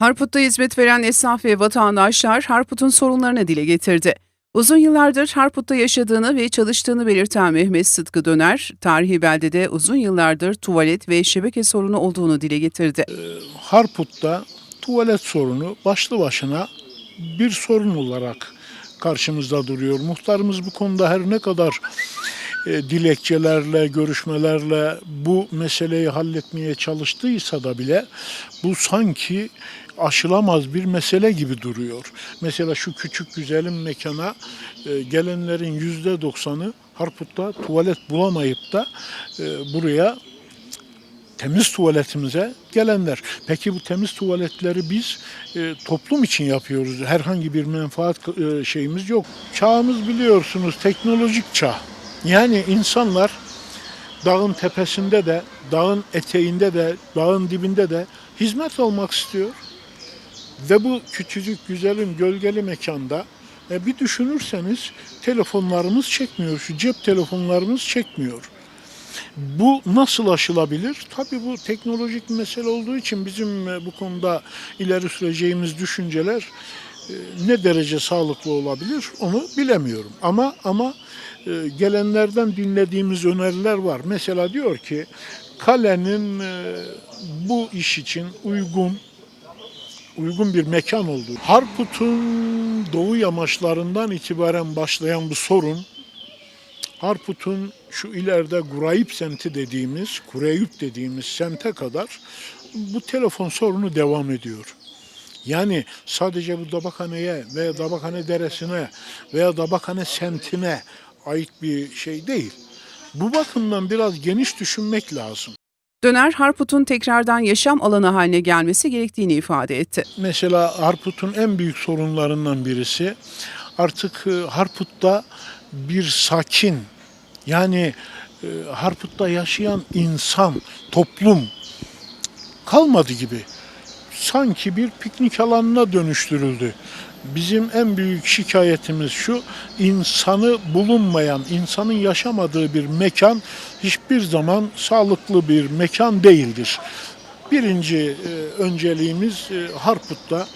Harput'ta hizmet veren esnaf ve vatandaşlar Harput'un sorunlarını dile getirdi. Uzun yıllardır Harput'ta yaşadığını ve çalıştığını belirten Mehmet Sıtkı Döner, tarihi beldede uzun yıllardır tuvalet ve şebeke sorunu olduğunu dile getirdi. Harput'ta tuvalet sorunu başlı başına bir sorun olarak karşımızda duruyor. Muhtarımız bu konuda her ne kadar dilekçelerle, görüşmelerle bu meseleyi halletmeye çalıştıysa da bile bu sanki aşılamaz bir mesele gibi duruyor. Mesela şu küçük güzelim mekana e, gelenlerin yüzde doksanı Harput'ta tuvalet bulamayıp da e, buraya temiz tuvaletimize gelenler. Peki bu temiz tuvaletleri biz e, toplum için yapıyoruz. Herhangi bir menfaat e, şeyimiz yok. Çağımız biliyorsunuz teknolojik çağ. Yani insanlar dağın tepesinde de, dağın eteğinde de, dağın dibinde de hizmet almak istiyor. Ve bu küçücük güzelim gölgeli mekanda e, bir düşünürseniz telefonlarımız çekmiyor. Şu cep telefonlarımız çekmiyor. Bu nasıl aşılabilir? Tabii bu teknolojik bir mesele olduğu için bizim e, bu konuda ileri süreceğimiz düşünceler ne derece sağlıklı olabilir onu bilemiyorum. Ama ama e, gelenlerden dinlediğimiz öneriler var. Mesela diyor ki kalenin e, bu iş için uygun uygun bir mekan olduğu. Harput'un doğu yamaçlarından itibaren başlayan bu sorun Harput'un şu ileride Gurayip semti dediğimiz, Kureyüp dediğimiz semte kadar bu telefon sorunu devam ediyor. Yani sadece bu Dabakhane'ye veya Dabakhane Deresi'ne veya Dabakhane semtine ait bir şey değil. Bu bakımdan biraz geniş düşünmek lazım. Döner, Harput'un tekrardan yaşam alanı haline gelmesi gerektiğini ifade etti. Mesela Harput'un en büyük sorunlarından birisi artık e, Harput'ta bir sakin yani e, Harput'ta yaşayan insan, toplum kalmadı gibi. Sanki bir piknik alanına dönüştürüldü. Bizim en büyük şikayetimiz şu, insanı bulunmayan, insanın yaşamadığı bir mekan hiçbir zaman sağlıklı bir mekan değildir. Birinci e, önceliğimiz e, Harput'ta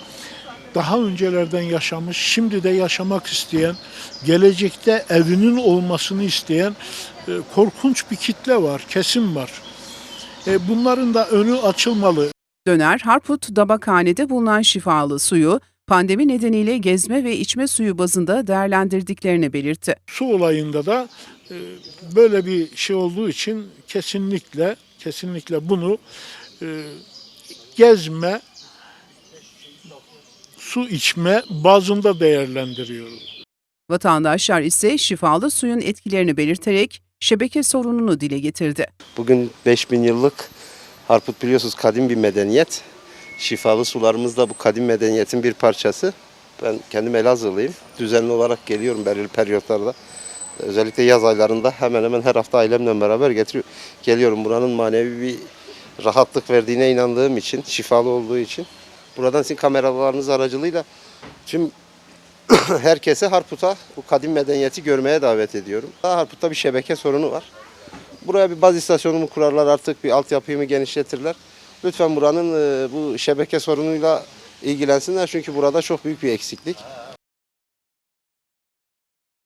daha öncelerden yaşamış, şimdi de yaşamak isteyen, gelecekte evinin olmasını isteyen e, korkunç bir kitle var, kesim var. Bunların da önü açılmalı. Döner, Harput Dabakhane'de bulunan şifalı suyu pandemi nedeniyle gezme ve içme suyu bazında değerlendirdiklerini belirtti. Su olayında da e, böyle bir şey olduğu için kesinlikle kesinlikle bunu e, gezme, su içme bazında değerlendiriyoruz. Vatandaşlar ise şifalı suyun etkilerini belirterek şebeke sorununu dile getirdi. Bugün 5000 yıllık Harput biliyorsunuz kadim bir medeniyet. Şifalı sularımız da bu kadim medeniyetin bir parçası. Ben kendim Elazığlıyım. Düzenli olarak geliyorum belirli periyotlarda. Özellikle yaz aylarında hemen hemen her hafta ailemle beraber getiriyor. Geliyorum buranın manevi bir rahatlık verdiğine inandığım için, şifalı olduğu için. Buradan sizin kameralarınız aracılığıyla tüm herkese Harput'a bu kadim medeniyeti görmeye davet ediyorum. Harput'ta bir şebeke sorunu var. Buraya bir baz istasyonu mu kurarlar artık bir altyapıyı genişletirler? Lütfen buranın e, bu şebeke sorunuyla ilgilensinler çünkü burada çok büyük bir eksiklik.